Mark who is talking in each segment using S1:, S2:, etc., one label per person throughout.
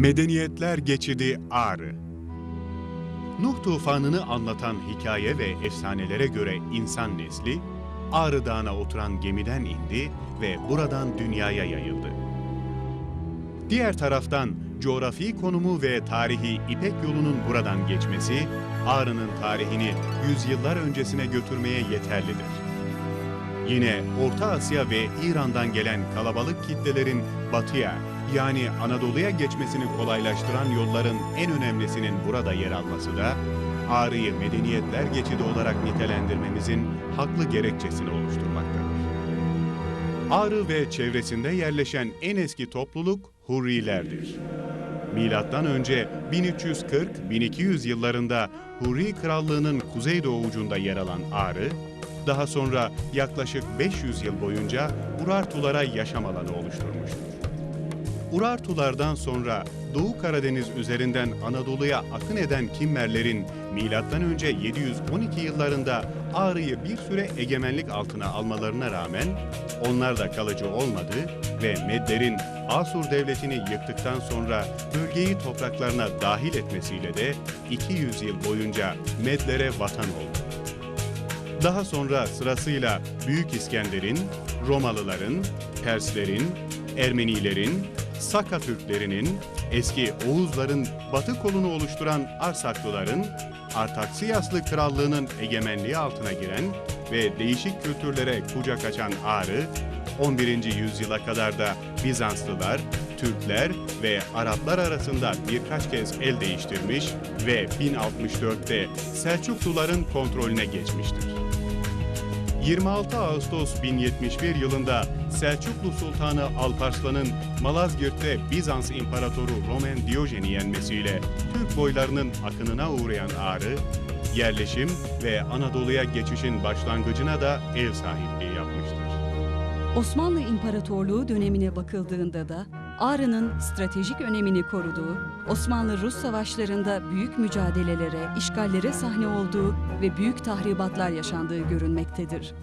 S1: Medeniyetler Geçidi Ağrı Nuh tufanını anlatan hikaye ve efsanelere göre insan nesli, Ağrı Dağı'na oturan gemiden indi ve buradan dünyaya yayıldı. Diğer taraftan coğrafi konumu ve tarihi İpek yolunun buradan geçmesi, Ağrı'nın tarihini yüzyıllar öncesine götürmeye yeterlidir. Yine Orta Asya ve İran'dan gelen kalabalık kitlelerin batıya yani Anadolu'ya geçmesini kolaylaştıran yolların en önemlisinin burada yer alması da Ağrı'yı medeniyetler geçidi olarak nitelendirmemizin haklı gerekçesini oluşturmaktadır. Ağrı ve çevresinde yerleşen en eski topluluk Hurrilerdir. Milattan önce 1340-1200 yıllarında Hurri Krallığı'nın kuzeydoğu ucunda yer alan Ağrı, daha sonra yaklaşık 500 yıl boyunca Urartulara yaşam alanı oluşturmuştur. Urartulardan sonra Doğu Karadeniz üzerinden Anadolu'ya akın eden Kimmerlerin önce 712 yıllarında Ağrı'yı bir süre egemenlik altına almalarına rağmen onlar da kalıcı olmadı ve Medlerin Asur devletini yıktıktan sonra bölgeyi topraklarına dahil etmesiyle de 200 yıl boyunca Medlere vatan oldu. Daha sonra sırasıyla Büyük İskender'in, Romalıların, Perslerin, Ermenilerin, Saka Türklerinin, eski Oğuzların batı kolunu oluşturan Arsaklıların, Artaksiyaslı Krallığı'nın egemenliği altına giren ve değişik kültürlere kucak açan Ağrı, 11. yüzyıla kadar da Bizanslılar, Türkler ve Araplar arasında birkaç kez el değiştirmiş ve 1064'te Selçukluların kontrolüne geçmiştir. 26 Ağustos 1071 yılında Selçuklu Sultanı Alparslan'ın Malazgirt'te Bizans İmparatoru Roman Diyojen'i yenmesiyle Türk boylarının akınına uğrayan Ağrı, yerleşim ve Anadolu'ya geçişin başlangıcına da ev sahipliği yapmıştır.
S2: Osmanlı İmparatorluğu dönemine bakıldığında da Ağrı'nın stratejik önemini koruduğu, Osmanlı-Rus savaşlarında büyük mücadelelere, işgallere sahne olduğu ve büyük tahribatlar yaşandığı görünmektedir.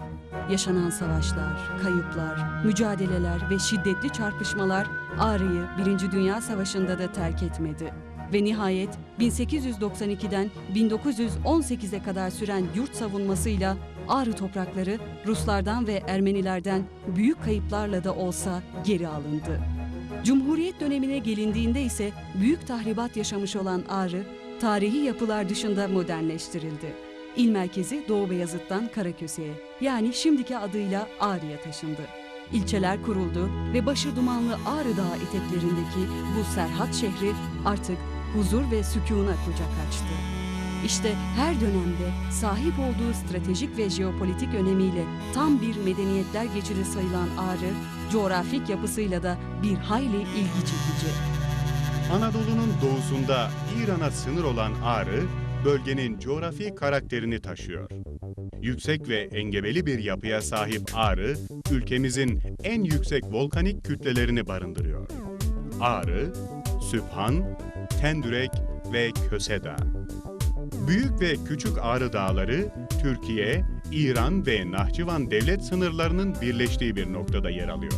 S2: Yaşanan savaşlar, kayıplar, mücadeleler ve şiddetli çarpışmalar Ağrı'yı Birinci Dünya Savaşı'nda da terk etmedi. Ve nihayet 1892'den 1918'e kadar süren yurt savunmasıyla Ağrı toprakları Ruslardan ve Ermenilerden büyük kayıplarla da olsa geri alındı. Cumhuriyet dönemine gelindiğinde ise büyük tahribat yaşamış olan Ağrı, tarihi yapılar dışında modernleştirildi. İl merkezi Doğu Beyazıt'tan Karaköse'ye yani şimdiki adıyla Ağrı'ya taşındı. İlçeler kuruldu ve başı dumanlı Ağrı Dağı eteklerindeki bu Serhat şehri artık huzur ve sükûna kucak açtı. İşte her dönemde sahip olduğu stratejik ve jeopolitik önemiyle tam bir medeniyetler geçidi sayılan Ağrı, coğrafik yapısıyla da bir hayli ilgi çekici.
S1: Anadolu'nun doğusunda İran'a sınır olan Ağrı, bölgenin coğrafi karakterini taşıyor. Yüksek ve engebeli bir yapıya sahip Ağrı, ülkemizin en yüksek volkanik kütlelerini barındırıyor. Ağrı, Sübhan, Tendürek ve Köse Dağı. Büyük ve Küçük Ağrı Dağları, Türkiye, İran ve Nahçıvan devlet sınırlarının birleştiği bir noktada yer alıyor.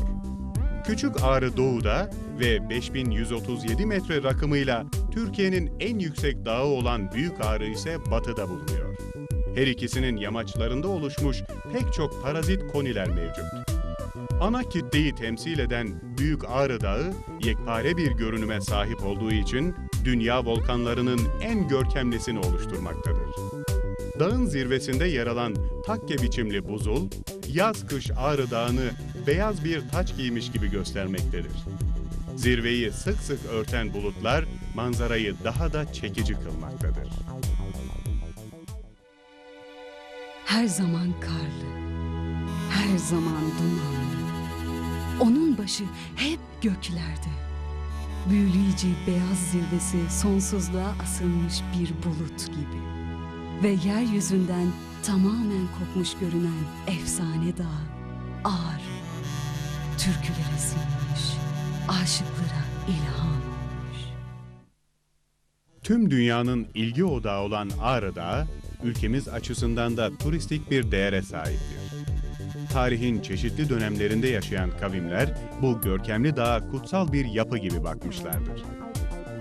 S1: Küçük Ağrı doğuda ve 5137 metre rakımıyla Türkiye'nin en yüksek dağı olan Büyük Ağrı ise batıda bulunuyor. Her ikisinin yamaçlarında oluşmuş pek çok parazit koniler mevcut. Ana kitleyi temsil eden Büyük Ağrı Dağı, yekpare bir görünüme sahip olduğu için dünya volkanlarının en görkemlisini oluşturmaktadır. Dağın zirvesinde yer alan takke biçimli buzul, yaz-kış Ağrı Dağı'nı beyaz bir taç giymiş gibi göstermektedir. Zirveyi sık sık örten bulutlar manzarayı daha da çekici kılmaktadır.
S2: Her zaman karlı, her zaman dumanlı. Onun başı hep göklerde. Büyüleyici beyaz zirvesi sonsuzluğa asılmış bir bulut gibi. Ve yeryüzünden tamamen kopmuş görünen efsane dağ Ağrı. Türkülere sığınmış, aşıklara ilham olmuş.
S1: Tüm dünyanın ilgi odağı olan Ağrı Dağı, ülkemiz açısından da turistik bir değere sahiptir. Tarihin çeşitli dönemlerinde yaşayan kavimler bu görkemli dağa kutsal bir yapı gibi bakmışlardır.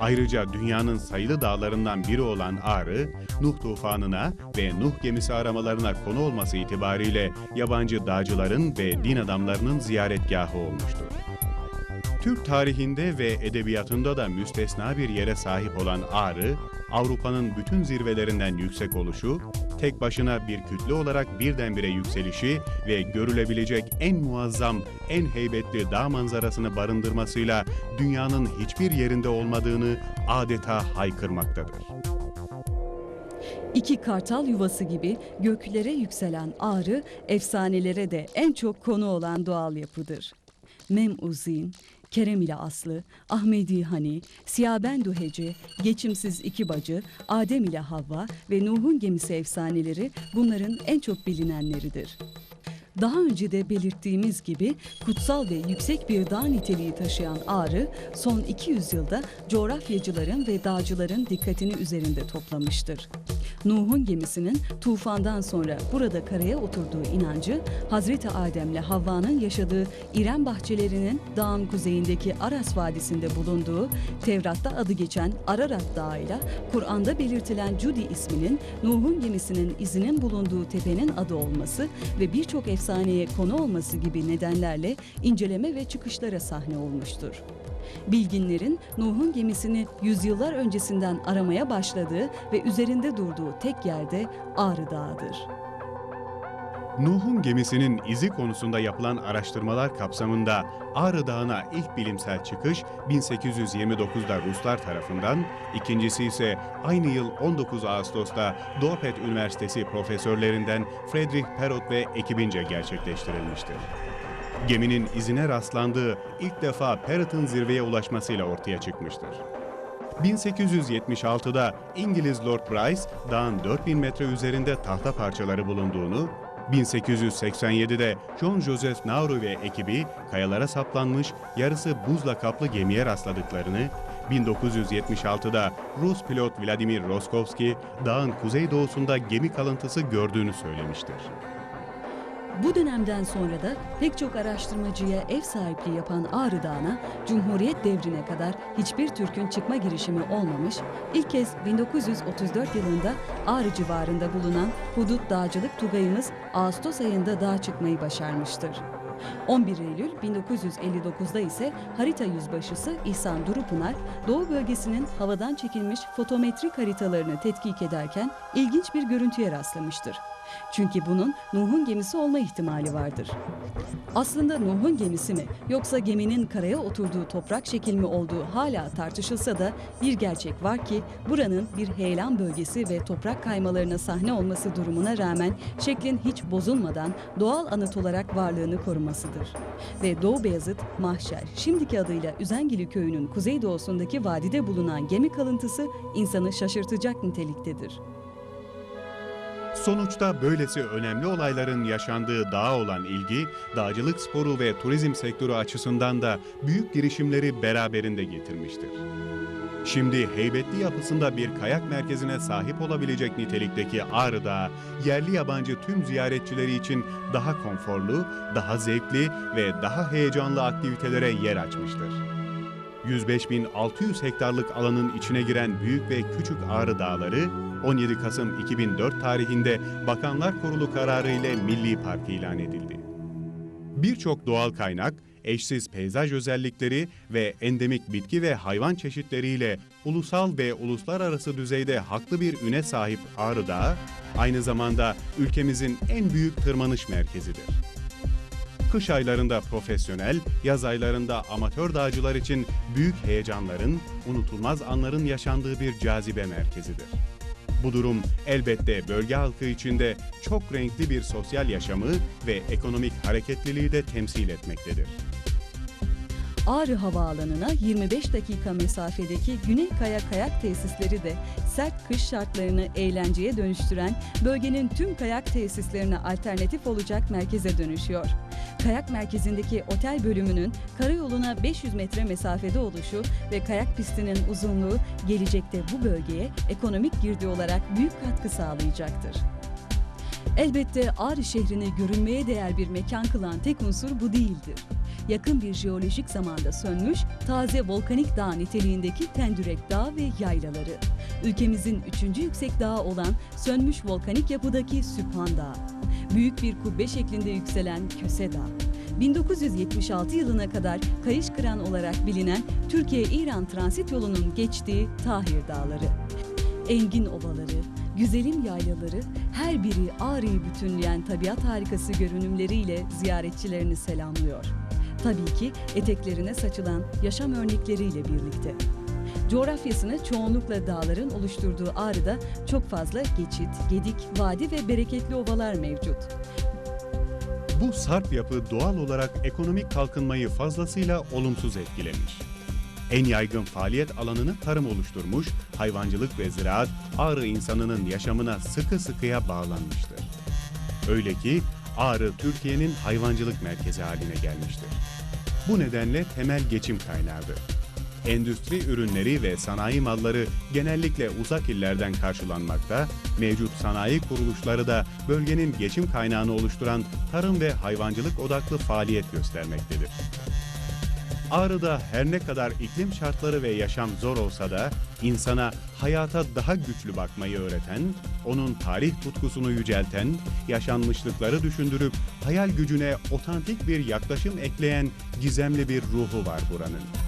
S1: Ayrıca dünyanın sayılı dağlarından biri olan Ağrı, Nuh tufanına ve Nuh gemisi aramalarına konu olması itibariyle yabancı dağcıların ve din adamlarının ziyaretgahı olmuştur. Türk tarihinde ve edebiyatında da müstesna bir yere sahip olan Ağrı, Avrupa'nın bütün zirvelerinden yüksek oluşu, tek başına bir kütle olarak birdenbire yükselişi ve görülebilecek en muazzam, en heybetli dağ manzarasını barındırmasıyla dünyanın hiçbir yerinde olmadığını adeta haykırmaktadır.
S2: İki kartal yuvası gibi göklere yükselen Ağrı, efsanelere de en çok konu olan doğal yapıdır. Mem Kerem ile Aslı, Ahmedi Hani, Siyabendu Hece, Geçimsiz İki Bacı, Adem ile Havva ve Nuh'un gemisi efsaneleri bunların en çok bilinenleridir. Daha önce de belirttiğimiz gibi kutsal ve yüksek bir dağ niteliği taşıyan Ağrı, son 200 yılda coğrafyacıların ve dağcıların dikkatini üzerinde toplamıştır. Nuh'un gemisinin tufandan sonra burada karaya oturduğu inancı, Hazreti Adem'le Havva'nın yaşadığı İrem bahçelerinin dağın kuzeyindeki Aras Vadisi'nde bulunduğu, Tevrat'ta adı geçen Ararat Dağı ile Kur'an'da belirtilen Cudi isminin Nuh'un gemisinin izinin bulunduğu tepenin adı olması ve birçok efsaneye konu olması gibi nedenlerle inceleme ve çıkışlara sahne olmuştur. Bilginlerin Nuh'un gemisini yüzyıllar öncesinden aramaya başladığı ve üzerinde durduğu tek yerde Ağrı Dağı'dır.
S1: Nuh'un gemisinin izi konusunda yapılan araştırmalar kapsamında Ağrı Dağı'na ilk bilimsel çıkış 1829'da Ruslar tarafından, ikincisi ise aynı yıl 19 Ağustos'ta Dorpat Üniversitesi profesörlerinden Friedrich Perot ve ekibince gerçekleştirilmiştir. Geminin izine rastlandığı ilk defa Perot'un zirveye ulaşmasıyla ortaya çıkmıştır. 1876'da İngiliz Lord Bryce, dağın 4000 metre üzerinde tahta parçaları bulunduğunu, 1887'de John Joseph Nauru ve ekibi kayalara saplanmış yarısı buzla kaplı gemiye rastladıklarını, 1976'da Rus pilot Vladimir Roskovski dağın kuzeydoğusunda gemi kalıntısı gördüğünü söylemiştir.
S2: Bu dönemden sonra da pek çok araştırmacıya ev sahipliği yapan Ağrı Dağı'na Cumhuriyet devrine kadar hiçbir Türk'ün çıkma girişimi olmamış, ilk kez 1934 yılında Ağrı civarında bulunan Hudut Dağcılık Tugayımız Ağustos ayında dağa çıkmayı başarmıştır. 11 Eylül 1959'da ise harita yüzbaşısı İhsan Durupınar, Doğu bölgesinin havadan çekilmiş fotometrik haritalarını tetkik ederken ilginç bir görüntüye rastlamıştır. Çünkü bunun Nuh'un gemisi olma ihtimali vardır. Aslında Nuh'un gemisi mi yoksa geminin karaya oturduğu toprak şekil mi olduğu hala tartışılsa da bir gerçek var ki buranın bir heyelan bölgesi ve toprak kaymalarına sahne olması durumuna rağmen şeklin hiç bozulmadan doğal anıt olarak varlığını korumasıdır. Ve Doğu Beyazıt, Mahşer, şimdiki adıyla Üzengili köyünün kuzeydoğusundaki vadide bulunan gemi kalıntısı insanı şaşırtacak niteliktedir.
S1: Sonuçta böylesi önemli olayların yaşandığı dağa olan ilgi, dağcılık sporu ve turizm sektörü açısından da büyük girişimleri beraberinde getirmiştir. Şimdi heybetli yapısında bir kayak merkezine sahip olabilecek nitelikteki Ağrı Dağı, yerli yabancı tüm ziyaretçileri için daha konforlu, daha zevkli ve daha heyecanlı aktivitelere yer açmıştır. 105.600 hektarlık alanın içine giren büyük ve küçük Ağrı Dağları, 17 Kasım 2004 tarihinde Bakanlar Kurulu kararı ile Milli Park ilan edildi. Birçok doğal kaynak, eşsiz peyzaj özellikleri ve endemik bitki ve hayvan çeşitleriyle ulusal ve uluslararası düzeyde haklı bir üne sahip Ağrı Dağı, aynı zamanda ülkemizin en büyük tırmanış merkezidir. Kış aylarında profesyonel, yaz aylarında amatör dağcılar için büyük heyecanların, unutulmaz anların yaşandığı bir cazibe merkezidir. Bu durum elbette bölge halkı içinde çok renkli bir sosyal yaşamı ve ekonomik hareketliliği de temsil etmektedir.
S2: Ağrı Havaalanı'na 25 dakika mesafedeki Güney Kaya Kayak Tesisleri de sert kış şartlarını eğlenceye dönüştüren bölgenin tüm kayak tesislerine alternatif olacak merkeze dönüşüyor. Kayak merkezindeki otel bölümünün karayoluna 500 metre mesafede oluşu ve kayak pistinin uzunluğu gelecekte bu bölgeye ekonomik girdi olarak büyük katkı sağlayacaktır. Elbette Ağrı şehrini görünmeye değer bir mekan kılan tek unsur bu değildir. yakın bir jeolojik zamanda sönmüş taze volkanik dağ niteliğindeki Tendürek Dağı ve yaylaları. Ülkemizin üçüncü yüksek dağı olan sönmüş volkanik yapıdaki Süphan Dağı. Büyük bir kubbe şeklinde yükselen Köse Dağı. 1976 yılına kadar Kayış Kıran olarak bilinen Türkiye-İran transit yolunun geçtiği Tahir Dağları. Engin ovaları, güzelim yaylaları, her biri Ağrı'yı bütünleyen tabiat harikası görünümleriyle ziyaretçilerini selamlıyor. Tabii ki eteklerine saçılan yaşam örnekleriyle birlikte. Coğrafyasını çoğunlukla dağların oluşturduğu Ağrı'da çok fazla geçit, gedik, vadi ve bereketli ovalar mevcut.
S1: Bu sarp yapı doğal olarak ekonomik kalkınmayı fazlasıyla olumsuz etkilemiş. En yaygın faaliyet alanını tarım oluşturmuş, hayvancılık ve ziraat Ağrı insanının yaşamına sıkı sıkıya bağlanmıştır. Öyle ki Ağrı Türkiye'nin hayvancılık merkezi haline gelmiştir. Bu nedenle temel geçim kaynağıdır. Endüstri ürünleri ve sanayi malları genellikle uzak illerden karşılanmakta, mevcut sanayi kuruluşları da bölgenin geçim kaynağını oluşturan tarım ve hayvancılık odaklı faaliyet göstermektedir. Ağrı'da her ne kadar iklim şartları ve yaşam zor olsa da insana hayata daha güçlü bakmayı öğreten, onun tarih tutkusunu yücelten, yaşanmışlıkları düşündürüp hayal gücüne otantik bir yaklaşım ekleyen gizemli bir ruhu var buranın.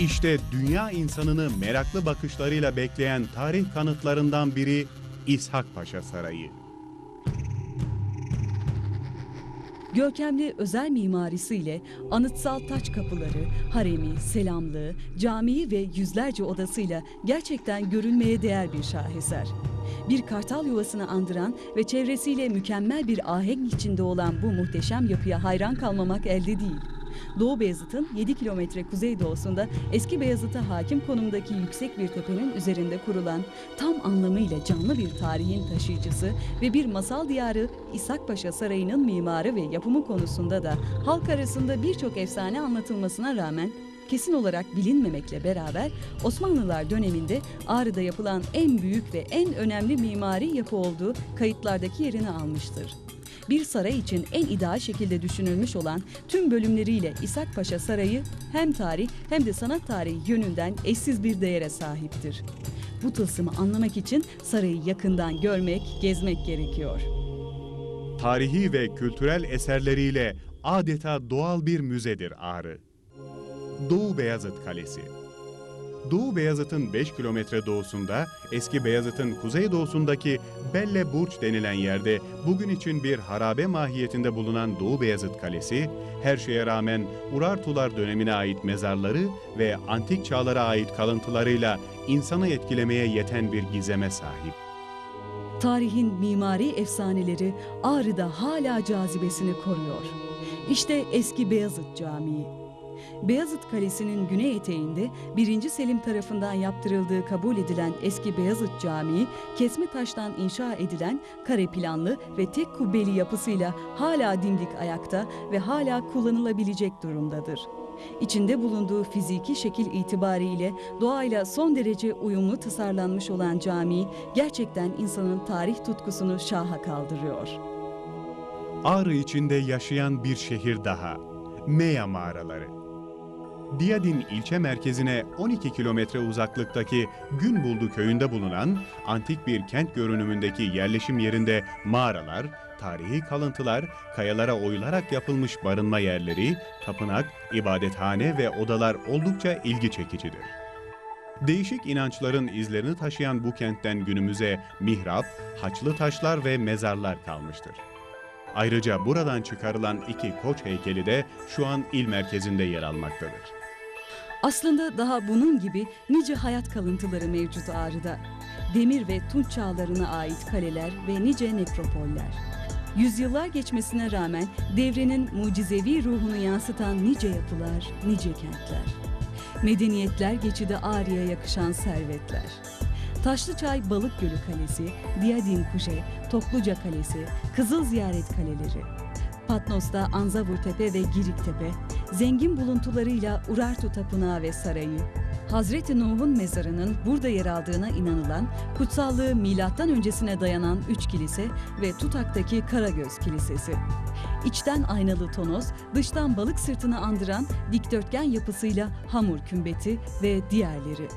S1: İşte dünya insanını meraklı bakışlarıyla bekleyen tarih kanıtlarından biri İshak Paşa Sarayı.
S2: Görkemli özel mimarisiyle anıtsal taç kapıları, haremi, selamlığı, camii ve yüzlerce odasıyla gerçekten görülmeye değer bir şaheser. Bir kartal yuvasını andıran ve çevresiyle mükemmel bir ahenk içinde olan bu muhteşem yapıya hayran kalmamak elde değil. Doğu Beyazıt'ın 7 kilometre kuzeydoğusunda eski Beyazıt'a hakim konumdaki yüksek bir tepenin üzerinde kurulan tam anlamıyla canlı bir tarihin taşıyıcısı ve bir masal diyarı İshakpaşa Sarayı'nın mimarı ve yapımı konusunda da halk arasında birçok efsane anlatılmasına rağmen kesin olarak bilinmemekle beraber Osmanlılar döneminde Ağrı'da yapılan en büyük ve en önemli mimari yapı olduğu kayıtlardaki yerini almıştır. Bir saray için en ideal şekilde düşünülmüş olan tüm bölümleriyle İshak Paşa Sarayı hem tarih hem de sanat tarihi yönünden eşsiz bir değere sahiptir. Bu tılsımı anlamak için sarayı yakından görmek, gezmek gerekiyor.
S1: Tarihi ve kültürel eserleriyle adeta doğal bir müzedir Ağrı. Doğu Beyazıt Kalesi Doğu Beyazıt'ın 5 kilometre doğusunda, eski Beyazıt'ın kuzeydoğusundaki Belle Burç denilen yerde bugün için bir harabe mahiyetinde bulunan Doğu Beyazıt Kalesi, her şeye rağmen Urartular dönemine ait mezarları ve antik çağlara ait kalıntılarıyla insanı etkilemeye yeten bir gizeme sahip.
S2: Tarihin mimari efsaneleri Ağrı'da hala cazibesini koruyor. İşte eski Beyazıt Camii. Beyazıt Kalesi'nin güney eteğinde 1. Selim tarafından yaptırıldığı kabul edilen eski Beyazıt Camii, kesme taştan inşa edilen kare planlı ve tek kubbeli yapısıyla hala dimdik ayakta ve hala kullanılabilecek durumdadır. İçinde bulunduğu fiziki şekil itibariyle doğayla son derece uyumlu tasarlanmış olan cami gerçekten insanın tarih tutkusunu şaha kaldırıyor.
S1: Ağrı içinde yaşayan bir şehir daha. Meya mağaraları. Diyadin ilçe merkezine 12 kilometre uzaklıktaki Günbuldu köyünde bulunan antik bir kent görünümündeki yerleşim yerinde mağaralar, tarihi kalıntılar, kayalara oyularak yapılmış barınma yerleri, tapınak, ibadethane ve odalar oldukça ilgi çekicidir. Değişik inançların izlerini taşıyan bu kentten günümüze mihrap, haçlı taşlar ve mezarlar kalmıştır. Ayrıca buradan çıkarılan iki koç heykeli de şu an il merkezinde yer almaktadır.
S2: Aslında daha bunun gibi nice hayat kalıntıları mevcut Ağrı'da. Demir ve Tunç çağlarına ait kaleler ve nice nekropoller. Yüzyıllar geçmesine rağmen devrenin mucizevi ruhunu yansıtan nice yapılar, nice kentler. Medeniyetler geçidi Ağrı'ya yakışan servetler. Taşlıçay Balık Gölü Kalesi, Diyadin Kuşe, Topluca Kalesi, Kızıl Ziyaret Kaleleri. Patnos'ta Anzavur Tepe ve Girik Tepe, zengin buluntularıyla Urartu Tapınağı ve Sarayı, Hazreti Nuh'un mezarının burada yer aldığına inanılan, kutsallığı milattan öncesine dayanan üç kilise ve Tutak'taki Karagöz Kilisesi. İçten aynalı tonoz, dıştan balık sırtını andıran dikdörtgen yapısıyla hamur kümbeti ve diğerleri.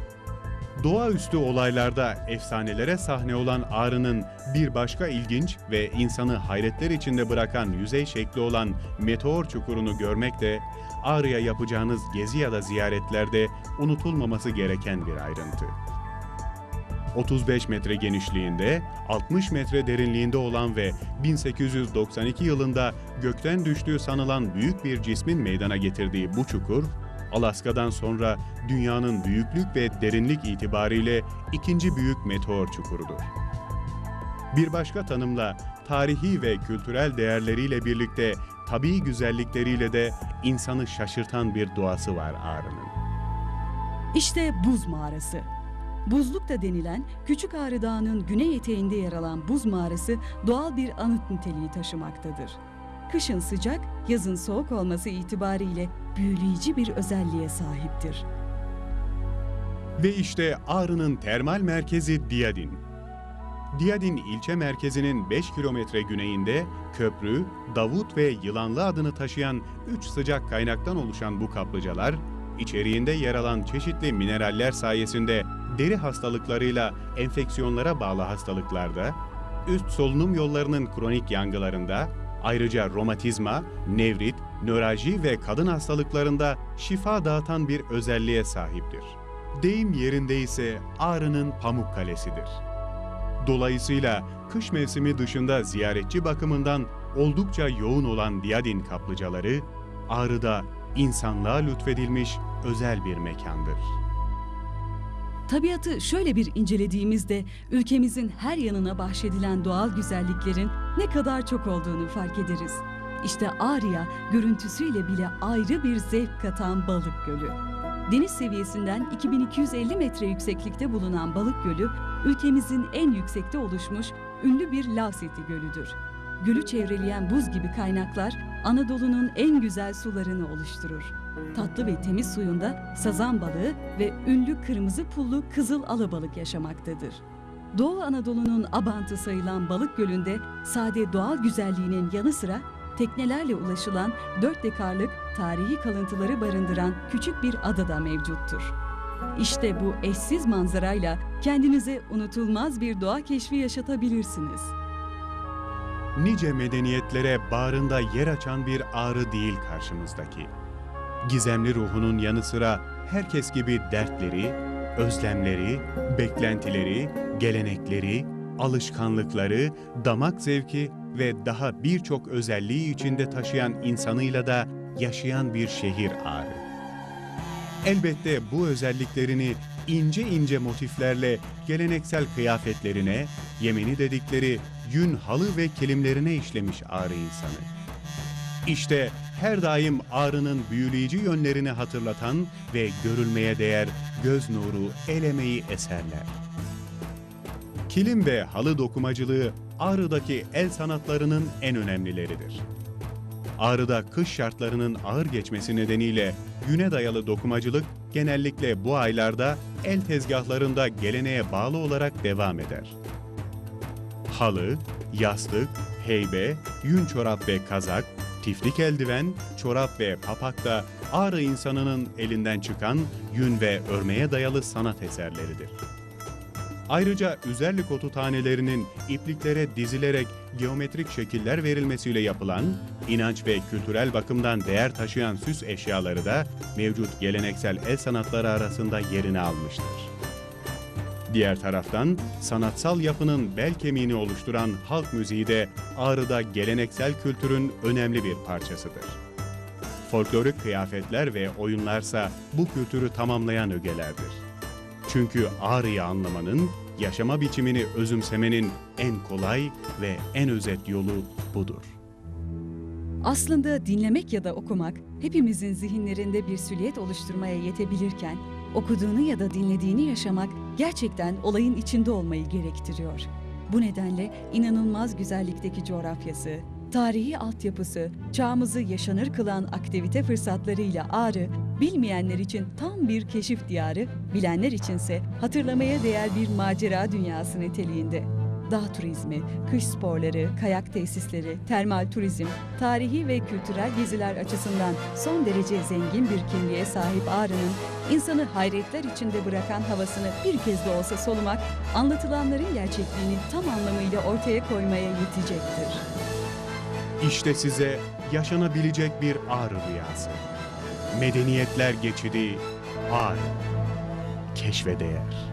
S1: Doğaüstü olaylarda efsanelere sahne olan Ağrı'nın bir başka ilginç ve insanı hayretler içinde bırakan yüzey şekli olan meteor çukurunu görmek de Ağrı'ya yapacağınız gezi ya da ziyaretlerde unutulmaması gereken bir ayrıntı. 35 metre genişliğinde, 60 metre derinliğinde olan ve 1892 yılında gökten düştüğü sanılan büyük bir cismin meydana getirdiği bu çukur, Alaska'dan sonra dünyanın büyüklük ve derinlik itibariyle ikinci büyük meteor çukurudur. Bir başka tanımla tarihi ve kültürel değerleriyle birlikte tabii güzellikleriyle de insanı şaşırtan bir doğası var Ağrı'nın.
S2: İşte buz mağarası. Buzluk da denilen Küçük Ağrı Dağı'nın güney eteğinde yer alan buz mağarası doğal bir anıt niteliği taşımaktadır. Kışın sıcak, yazın soğuk olması itibariyle büyüleyici bir özelliğe sahiptir.
S1: Ve işte Ağrı'nın termal merkezi Diyadin. Diyadin ilçe merkezinin 5 kilometre güneyinde köprü, Davut ve Yılanlı adını taşıyan 3 sıcak kaynaktan oluşan bu kaplıcalar, içeriğinde yer alan çeşitli mineraller sayesinde deri hastalıklarıyla enfeksiyonlara bağlı hastalıklarda, üst solunum yollarının kronik yangılarında, ayrıca romatizma, nevrit, nöralji ve kadın hastalıklarında şifa dağıtan bir özelliğe sahiptir. Deyim yerinde ise Ağrı'nın Pamuk Kalesi'dir. Dolayısıyla kış mevsimi dışında ziyaretçi bakımından oldukça yoğun olan Diyadin kaplıcaları, Ağrı'da insanlığa lütfedilmiş özel bir mekandır.
S2: Tabiatı şöyle bir incelediğimizde ülkemizin her yanına bahşedilen doğal güzelliklerin ne kadar çok olduğunu fark ederiz. İşte Ağrı'ya görüntüsüyle bile ayrı bir zevk katan Balık Gölü. Deniz seviyesinden 2250 metre yükseklikte bulunan Balık Gölü, ülkemizin en yüksekte oluşmuş ünlü bir lav seti gölüdür. Gölü çevreleyen buz gibi kaynaklar Anadolu'nun en güzel sularını oluşturur. Tatlı ve temiz suyunda sazan balığı ve ünlü kırmızı pullu kızıl alabalık yaşamaktadır. Doğu Anadolu'nun abantı sayılan Balık Gölü'nde sade doğal güzelliğinin yanı sıra teknelerle ulaşılan 4 dekarlık tarihi kalıntıları barındıran küçük bir ada da mevcuttur. İşte bu eşsiz manzarayla kendinize unutulmaz bir doğa keşfi yaşatabilirsiniz.
S1: Nice medeniyetlere bağrında yer açan bir ağrı değil karşımızdaki. Gizemli ruhunun yanı sıra herkes gibi dertleri, özlemleri, beklentileri, gelenekleri, alışkanlıkları, damak zevki ve daha birçok özelliği içinde taşıyan insanıyla da yaşayan bir şehir Ağrı. Elbette bu özelliklerini ince ince motiflerle geleneksel kıyafetlerine, Yemeni dedikleri yün halı ve kilimlerine işlemiş Ağrı insanı. İşte her daim Ağrı'nın büyüleyici yönlerini hatırlatan ve görülmeye değer göz nuru, el emeği eserler. Kilim ve halı dokumacılığı Ağrı'daki el sanatlarının en önemlileridir. Ağrı'da kış şartlarının ağır geçmesi nedeniyle güne dayalı dokumacılık genellikle bu aylarda el tezgahlarında geleneğe bağlı olarak devam eder. Halı, yastık, heybe, yün çorap ve kazak, tiflik eldiven, çorap ve papak da Ağrı insanının elinden çıkan yün ve örmeye dayalı sanat eserleridir. Ayrıca üzerlik otu tanelerinin ipliklere dizilerek geometrik şekiller verilmesiyle yapılan, inanç ve kültürel bakımdan değer taşıyan süs eşyaları da mevcut geleneksel el sanatları arasında yerini almıştır. Diğer taraftan sanatsal yapının bel kemiğini oluşturan halk müziği de Ağrı'da geleneksel kültürün önemli bir parçasıdır. Folklorik kıyafetler ve oyunlarsa bu kültürü tamamlayan ögelerdir. Çünkü Ağrı'yı anlamanın, yaşama biçimini özümsemenin en kolay ve en özet yolu budur.
S2: Aslında dinlemek ya da okumak hepimizin zihinlerinde bir süliyet oluşturmaya yetebilirken, okuduğunu ya da dinlediğini yaşamak gerçekten olayın içinde olmayı gerektiriyor. Bu nedenle inanılmaz güzellikteki coğrafyası, tarihi altyapısı, çağımızı yaşanır kılan aktivite fırsatlarıyla Ağrı, bilmeyenler için tam bir keşif diyarı, bilenler içinse hatırlamaya değer bir macera dünyası niteliğinde. Dağ turizmi, kış sporları, kayak tesisleri, termal turizm, tarihi ve kültürel geziler açısından son derece zengin bir kimliğe sahip Ağrı'nın insanı hayretler içinde bırakan havasını bir kez de olsa solumak, anlatılanların gerçekliğini tam anlamıyla ortaya koymaya yetecektir.
S1: İşte size yaşanabilecek bir Ağrı rüyası. Medeniyetler geçidi Ağrı. Keşfe değer.